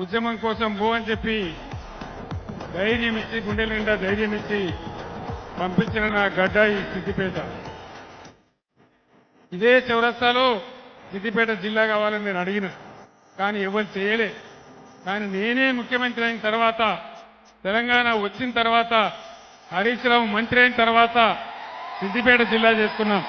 ఉద్యమం కోసం పో అని చెప్పి ధైర్యం ఇచ్చి గుండె నిండా ధైర్యం ఇచ్చి పంపించిన నా గడ్డ ఈ సిద్దిపేట. ఇదే చౌరస్తాలో సిద్దిపేట జిల్లా కావాలని నేను అడిగిన. కానీ ఎవరు చేయలే. కానీ నేనే ముఖ్యమంత్రి అయిన తర్వాత తెలంగాణ వచ్చిన తర్వాత హరీష్ రావు మంత్రి అయిన తర్వాత సిద్దిపేట జిల్లా చేసుకున్నాం.